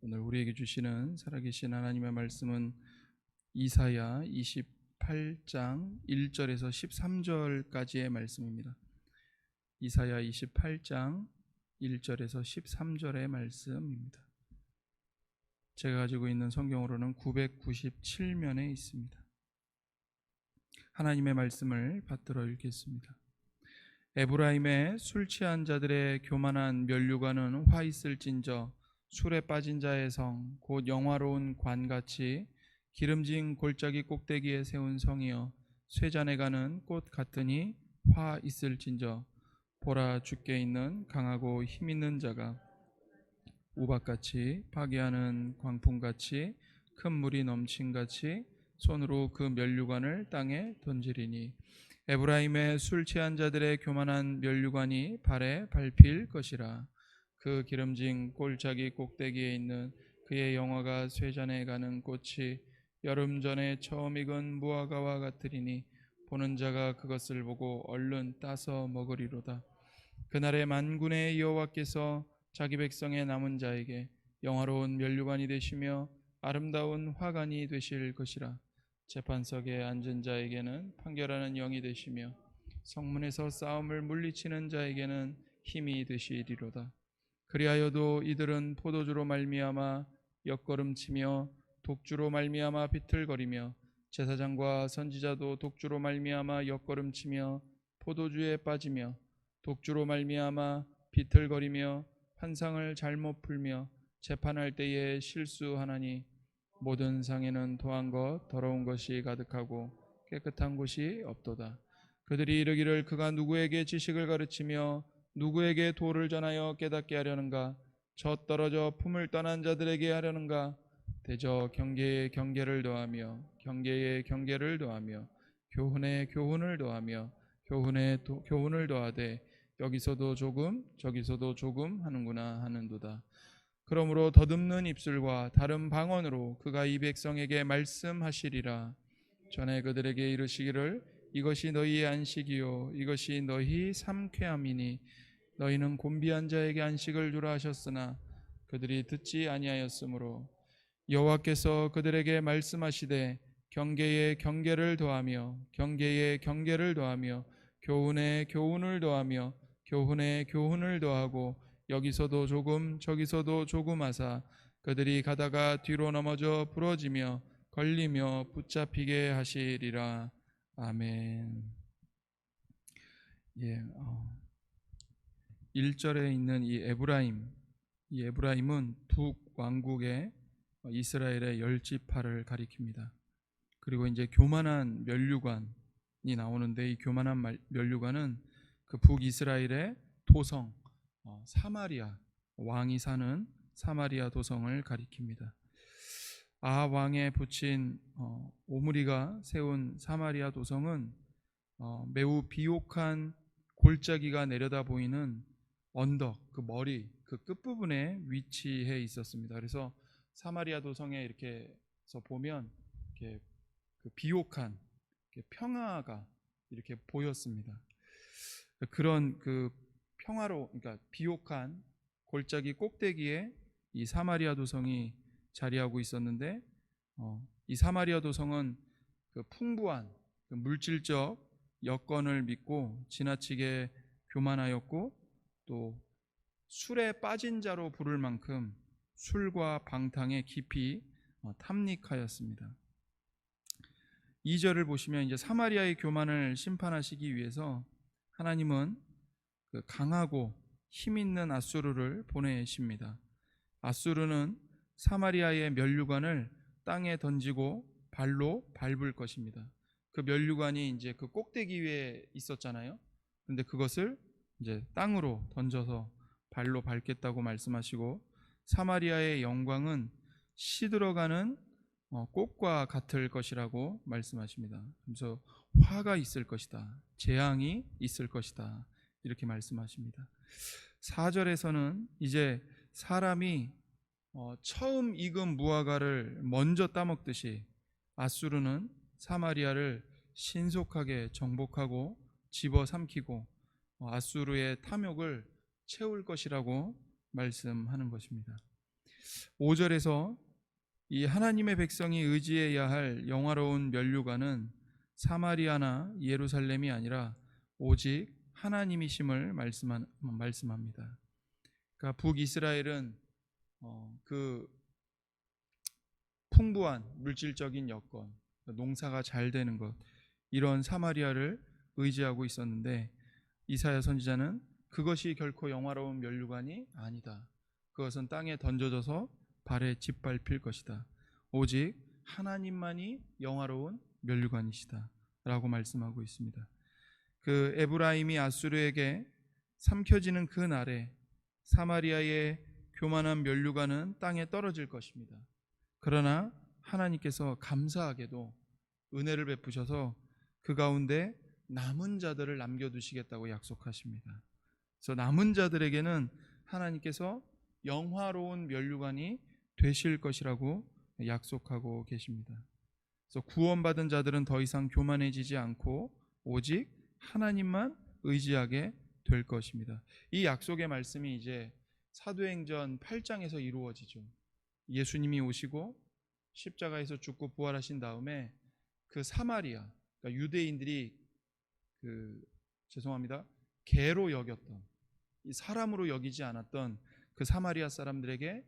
오늘 우리에게 주시는 살아계신 하나님의 말씀은 이사야 28장 1절에서 13절까지의 말씀입니다. 이사야 28장 1절에서 13절의 말씀입니다. 제가 가지고 있는 성경으로는 997면에 있습니다. 하나님의 말씀을 받들어 읽겠습니다. 에브라임의 술 취한 자들의 교만한 면류관은 화 있을진저 술에 빠진 자의 성 곧 영화로운 관같이 기름진 골짜기 꼭대기에 세운 성이여 쇠잔에 가는 꽃 같으니 화 있을진저. 보라 죽게 있는 강하고 힘 있는 자가 우박같이 파괴하는 광풍같이 큰 물이 넘친같이 손으로 그 면류관을 땅에 던지리니. 에브라임의 술 취한 자들의 교만한 면류관이 발에 밟힐 것이라 그 기름진 골짜기 꼭대기에 있는 그의 영화가 쇠잔에 가는 꽃이 여름 전에 처음 익은 무화과와 같으리니 보는 자가 그것을 보고 얼른 따서 먹으리로다 그날에 만군의 여호와께서 자기 백성의 남은 자에게 영화로운 면류관이 되시며 아름다운 화관이 되실 것이라 재판석에 앉은 자에게는 판결하는 영이 되시며 성문에서 싸움을 물리치는 자에게는 힘이 되시리로다. 그리하여도 이들은 포도주로 말미암아 옆걸음치며 독주로 말미암아 비틀거리며 제사장과 선지자도 독주로 말미암아 옆걸음치며 포도주에 빠지며 독주로 말미암아 비틀거리며 환상을 잘못 풀며 재판할 때에 실수하나니 모든 상에는 토한 것 더러운 것이 가득하고 깨끗한 곳이 없도다. 그들이 이르기를 그가 누구에게 지식을 가르치며 누구에게 도를 전하여 깨닫게 하려는가 저 떨어져 품을 떠난 자들에게 하려는가 대저 경계에 경계를 더하며 경계에 경계를 더하며 교훈에 교훈을 더하며 교훈에 도- 교훈을 더하되 여기서도 조금 저기서도 조금 하는구나 하는도다. 그러므로 더듬는 입술과 다른 방언으로 그가 이 백성에게 말씀하시리라. 전에 그들에게 이르시기를 이것이 너희의 안식이요 이것이 너희 삼쾌함이니 너희는 곤비한 자에게 안식을 주라 하셨으나 그들이 듣지 아니하였으므로 여호와께서 그들에게 말씀하시되 경계에 경계를 더하며 경계에 경계를 더하며 교훈에 교훈을 더하며 교훈에 교훈을 더하고 여기서도 조금 저기서도 조금 하사 그들이 가다가 뒤로 넘어져 부러지며 걸리며 붙잡히게 하시리라 아멘. 예, 어, 1절에 있는 이 에브라임, 이 에브라임은 북 왕국의 이스라엘의 열 지파를 가리킵니다. 그리고 이제 교만한 면류관이 나오는데 이 교만한 말- 면류관은 그 북이스라엘의 도성 어, 사마리아 왕이 사는 사마리아 도성을 가리킵니다. 아 왕에 붙인 어, 오므리가 세운 사마리아 도성은 어, 매우 비옥한 골짜기가 내려다 보이는 언덕 그 머리 그 끝부분에 위치해 있었습니다. 그래서 사마리아 도성에 이렇게서 보면 이렇게 그 비옥한 이렇게 평화가 이렇게 보였습니다. 그런 그 평화로 그러니까 비옥한 골짜기 꼭대기에 이 사마리아 도성이 자리하고 있었는데 어, 이 사마리아 도성은 그 풍부한 그 물질적 여건을 믿고 지나치게 교만하였고 또 술에 빠진 자로 부를 만큼 술과 방탕에 깊이 어, 탐닉하였습니다. 2절을 보시면 이제 사마리아의 교만을 심판하시기 위해서 하나님은 그 강하고 힘 있는 아수르를 보내십니다. 아수르는 사마리아의 면류관을 땅에 던지고 발로 밟을 것입니다. 그 면류관이 이제 그 꼭대기 위에 있었잖아요. 근데 그것을 이제 땅으로 던져서 발로 밟겠다고 말씀하시고 사마리아의 영광은 시들어가는 어, 꽃과 같을 것이라고 말씀하십니다. 그래서 화가 있을 것이다. 재앙이 있을 것이다. 이렇게 말씀하십니다. 4절에서는 이제 사람이 어, 처음 익은 무화과를 먼저 따먹듯이 아수르는 사마리아를 신속하게 정복하고 집어삼키고 어, 아수르의 탐욕을 채울 것이라고 말씀하는 것입니다. 5절에서 이 하나님의 백성이 의지해야 할 영화로운 면류관은 사마리아나 예루살렘이 아니라 오직 하나님이심을 말씀한, 말씀합니다. 그러니까 북이스라엘은 어, 그 풍부한 물질적인 여건, 농사가 잘 되는 것 이런 사마리아를 의지하고 있었는데 이사야 선지자는 그것이 결코 영화로운 면류관이 아니다. 그것은 땅에 던져져서 발에 짓밟힐 것이다. 오직 하나님만이 영화로운 면류관이시다. 라고 말씀하고 있습니다. 그 에브라임이 아수르에게 삼켜지는 그 날에 사마리아의 교만한 면류관은 땅에 떨어질 것입니다. 그러나 하나님께서 감사하게도 은혜를 베푸셔서 그 가운데 남은 자들을 남겨두시겠다고 약속하십니다. 그래서 남은 자들에게는 하나님께서 영화로운 면류관이 되실 것이라고 약속하고 계십니다. 그래서 구원받은 자들은 더 이상 교만해지지 않고 오직 하나님만 의지하게 될 것입니다. 이 약속의 말씀이 이제 사도행전 8장에서 이루어지죠. 예수님이 오시고 십자가에서 죽고 부활하신 다음에 그 사마리아 그러니까 유대인들이 그 죄송합니다. 개로 여겼던 이 사람으로 여기지 않았던 그 사마리아 사람들에게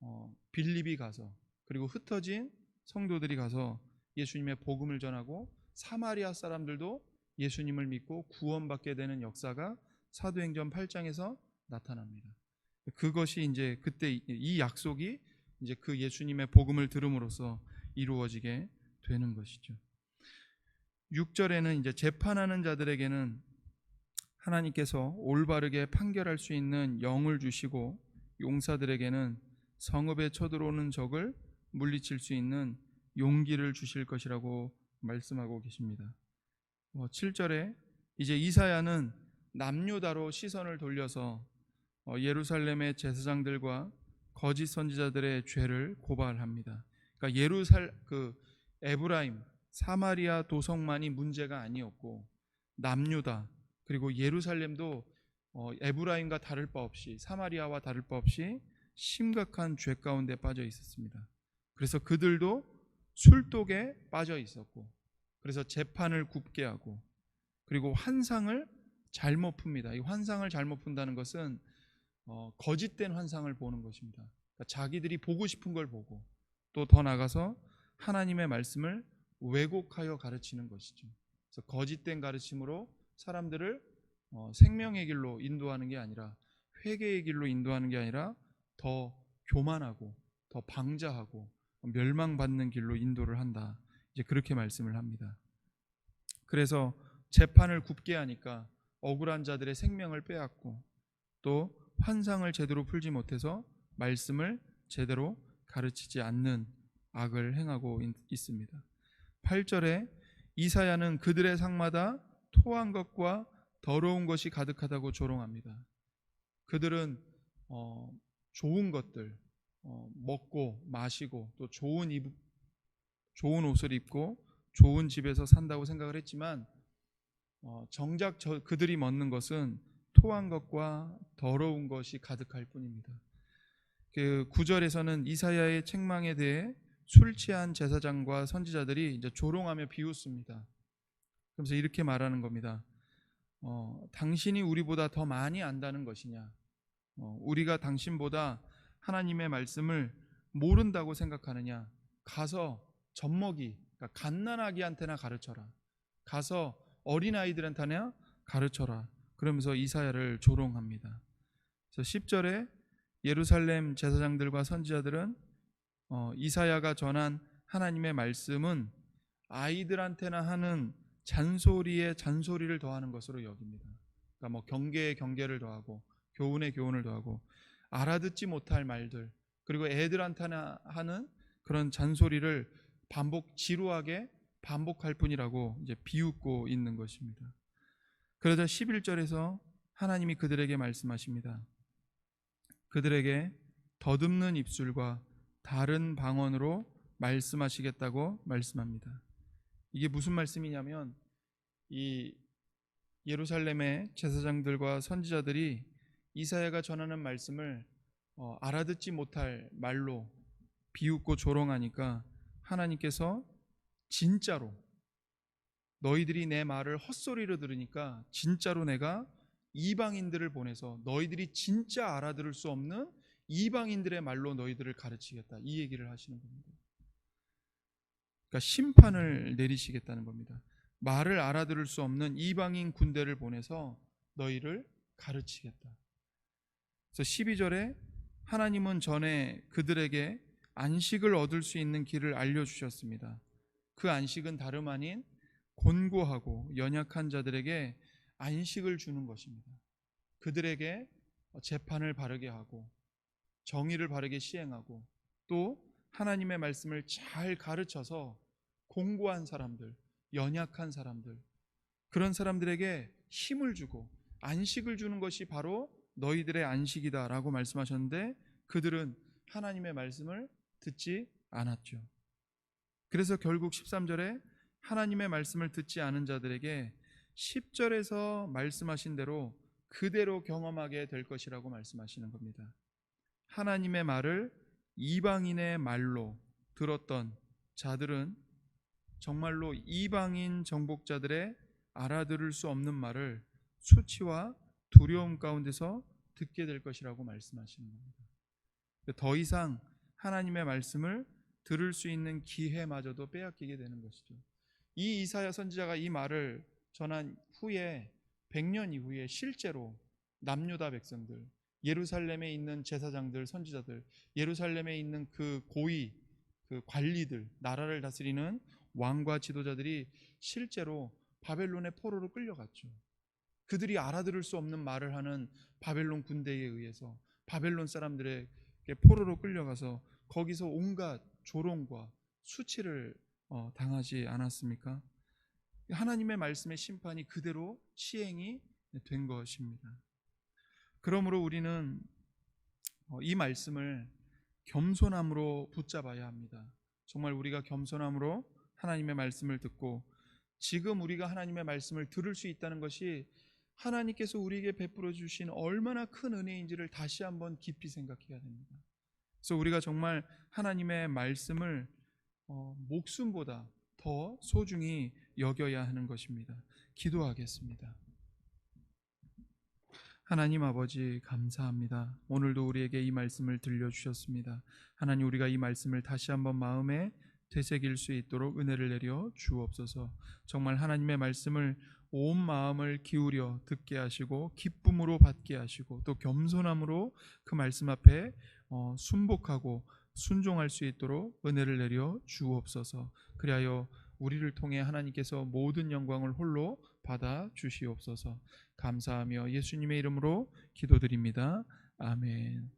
어, 빌립이 가서 그리고 흩어진 성도들이 가서 예수님의 복음을 전하고 사마리아 사람들도 예수님을 믿고 구원받게 되는 역사가 사도행전 8장에서 나타납니다. 그것이 이제 그때 이 약속이 이제 그 예수님의 복음을 들음으로써 이루어지게 되는 것이죠. 6절에는 이제 재판하는 자들에게는 하나님께서 올바르게 판결할 수 있는 영을 주시고 용사들에게는 성읍에 쳐들어오는 적을 물리칠 수 있는 용기를 주실 것이라고 말씀하고 계십니다. 7절에 이제 이사야는 남유다로 시선을 돌려서 어, 예루살렘의 제사장들과 거짓 선지자들의 죄를 고발합니다. 그러니까 예루살 그 에브라임 사마리아 도성만이 문제가 아니었고 남유다 그리고 예루살렘도 어, 에브라임과 다를 바 없이 사마리아와 다를 바 없이 심각한 죄 가운데 빠져 있었습니다. 그래서 그들도 술독에 빠져 있었고 그래서 재판을 굽게 하고 그리고 환상을 잘못 풉니다. 이 환상을 잘못 푼다는 것은 어, 거짓된 환상을 보는 것입니다. 그러니까 자기들이 보고 싶은 걸 보고 또 더 나가서 하나님의 말씀을 왜곡하여 가르치는 것이죠. 그래서 거짓된 가르침으로 사람들을 어, 생명의 길로 인도하는 게 아니라 회개의 길로 인도하는 게 아니라 더 교만하고 더 방자하고 멸망받는 길로 인도를 한다. 이제 그렇게 말씀을 합니다. 그래서 재판을 굽게 하니까 억울한 자들의 생명을 빼앗고 또 환상을 제대로 풀지 못해서 말씀을 제대로 가르치지 않는 악을 행하고 있습니다. 8절에 이사야는 그들의 상마다 토한 것과 더러운 것이 가득하다고 조롱합니다. 그들은 어, 좋은 것들 어, 먹고 마시고 또 좋은 입 좋은 옷을 입고 좋은 집에서 산다고 생각을 했지만 어, 정작 저, 그들이 먹는 것은 토한 것과 더러운 것이 가득할 뿐입니다. 그 9절에서는 이사야의 책망에 대해 술 취한 제사장과 선지자들이 이제 조롱하며 비웃습니다. 그러면서 이렇게 말하는 겁니다. 어, 당신이 우리보다 더 많이 안다는 것이냐? 어, 우리가 당신보다 하나님의 말씀을 모른다고 생각하느냐? 가서 젖먹이, 그러니까 갓난아기한테나 가르쳐라. 가서 어린 아이들한테나 가르쳐라. 그러면서 이사야를 조롱합니다. 그래서 10절에 예루살렘 제사장들과 선지자들은 어, 이사야가 전한 하나님의 말씀은 아이들한테나 하는 잔소리에 잔소리를 더하는 것으로 여깁니다. 그러니까 뭐 경계에 경계를 더하고 교훈에 교훈을 더하고 알아듣지 못할 말들 그리고 애들한테나 하는 그런 잔소리를 반복 지루하게 반복할 뿐이라고 이제 비웃고 있는 것입니다. 그러자 11절에서 하나님이 그들에게 말씀하십니다. 그들에게 더듬는 입술과 다른 방언으로 말씀하시겠다고 말씀합니다. 이게 무슨 말씀이냐면 이 예루살렘의 제사장들과 선지자들이 이사야가 전하는 말씀을 어, 알아듣지 못할 말로 비웃고 조롱하니까 하나님께서 진짜로 너희들이 내 말을 헛소리로 들으니까 진짜로 내가 이방인들을 보내서 너희들이 진짜 알아들을 수 없는 이방인들의 말로 너희들을 가르치겠다. 이 얘기를 하시는 겁니다. 그러니까 심판을 내리시겠다는 겁니다. 말을 알아들을 수 없는 이방인 군대를 보내서 너희를 가르치겠다. 그래서 12절에 하나님은 전에 그들에게 안식을 얻을 수 있는 길을 알려주셨습니다. 그 안식은 다름 아닌 곤고하고 연약한 자들에게 안식을 주는 것입니다. 그들에게 재판을 바르게 하고 정의를 바르게 시행하고 또 하나님의 말씀을 잘 가르쳐서 공고한 사람들, 연약한 사람들, 그런 사람들에게 힘을 주고 안식을 주는 것이 바로 너희들의 안식이다라고 말씀하셨는데 그들은 하나님의 말씀을 듣지 않았죠. 그래서 결국 13절에 하나님의 말씀을 듣지 않은 자들에게 10절에서 말씀하신 대로 그대로 경험하게 될 것이라고 말씀하시는 겁니다. 하나님의 말을 이방인의 말로 들었던 자들은 정말로 이방인 정복자들의 알아들을 수 없는 말을 수치와 두려움 가운데서 듣게 될 것이라고 말씀하시는 겁니다. 더 이상 하나님의 말씀을 들을 수 있는 기회마저도 빼앗기게 되는 것이죠. 이 이사야 선지자가 이 말을 전한 후에 100년 이후에 실제로 남유다 백성들, 예루살렘에 있는 제사장들, 선지자들, 예루살렘에 있는 그 고위, 그 관리들, 나라를 다스리는 왕과 지도자들이 실제로 바벨론의 포로로 끌려갔죠. 그들이 알아들을 수 없는 말을 하는 바벨론 군대에 의해서 바벨론 사람들에게 포로로 끌려가서 거기서 온갖 조롱과 수치를 어, 당하지 않았습니까? 하나님의 말씀의 심판이 그대로 시행이 된 것입니다. 그러므로 우리는 어, 이 말씀을 겸손함으로 붙잡아야 합니다. 정말 우리가 겸손함으로 하나님의 말씀을 듣고 지금 우리가 하나님의 말씀을 들을 수 있다는 것이 하나님께서 우리에게 베풀어 주신 얼마나 큰 은혜인지를 다시 한번 깊이 생각해야 됩니다. 그래서 우리가 정말 하나님의 말씀을 어, 목숨보다 더 소중히 여겨야 하는 것입니다. 기도하겠습니다. 하나님 아버지 감사합니다. 오늘도 우리에게 이 말씀을 들려주셨습니다. 하나님 우리가 이 말씀을 다시 한번 마음에 되새길 수 있도록 은혜를 내려 주옵소서. 정말 하나님의 말씀을 온 마음을 기울여 듣게 하시고 기쁨으로 받게 하시고 또 겸손함으로 그 말씀 앞에 어, 순복하고 순종할 수 있도록 은혜를 내려 주옵소서. 그리하여 우리를 통해 하나님께서 모든 영광을 홀로 받아 주시옵소서. 감사하며 예수님의 이름으로 기도드립니다. 아멘.